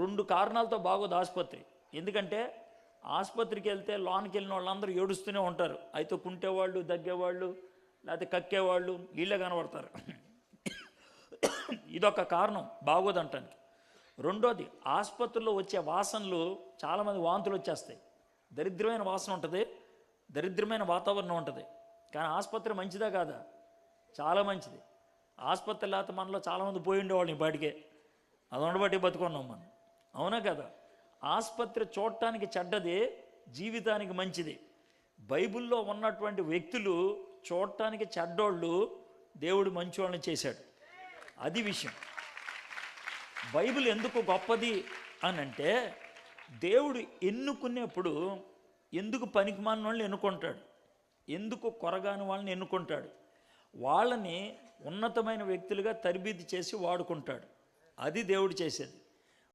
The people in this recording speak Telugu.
రెండు కారణాలతో బాగోదు ఆసుపత్రి. ఎందుకంటే ఆసుపత్రికి వెళ్తే లోనికి వెళ్ళిన వాళ్ళందరూ ఏడుస్తూనే ఉంటారు. అయితే కుంటేవాళ్ళు దగ్గేవాళ్ళు లేకపోతే కక్కేవాళ్ళు వీళ్ళే కనబడతారు. ఇదొక కారణం బాగోదంటానికి రెండోది ఆసుపత్రిలో వచ్చే వాసనలు చాలామంది వాంతులు వచ్చేస్తాయి. దరిద్రమైన వాసన ఉంటుంది దరిద్రమైన వాతావరణం ఉంటుంది. కానీ ఆసుపత్రి మంచిదా కాదా? చాలా మంచిది. ఆసుపత్రి లేకపోతే మనలో చాలామంది పోయి ఉండేవాళ్ళు ఈ బయటికే అది ఉండబట్టి బతుకున్నాం మనం. అవునా కదా? ఆసుపత్రి చూడటానికి చెడ్డది జీవితానికి మంచిది. బైబిల్లో ఉన్నటువంటి వ్యక్తులు చూడటానికి చెడ్డోళ్ళు దేవుడు మంచోళ్ళని చేశాడు. అది విషయం. బైబిల్ ఎందుకు గొప్పది అని అంటే దేవుడు ఎన్నుకునేప్పుడు ఎందుకు పనికిమాని వాళ్ళని ఎన్నుకుంటాడు? ఎందుకు కొరగాని వాళ్ళని ఎన్నుకుంటాడు? వాళ్ళని ఉన్నతమైన వ్యక్తులుగా తరబీది చేసి వాడుకుంటాడు. అది దేవుడు చేసేది.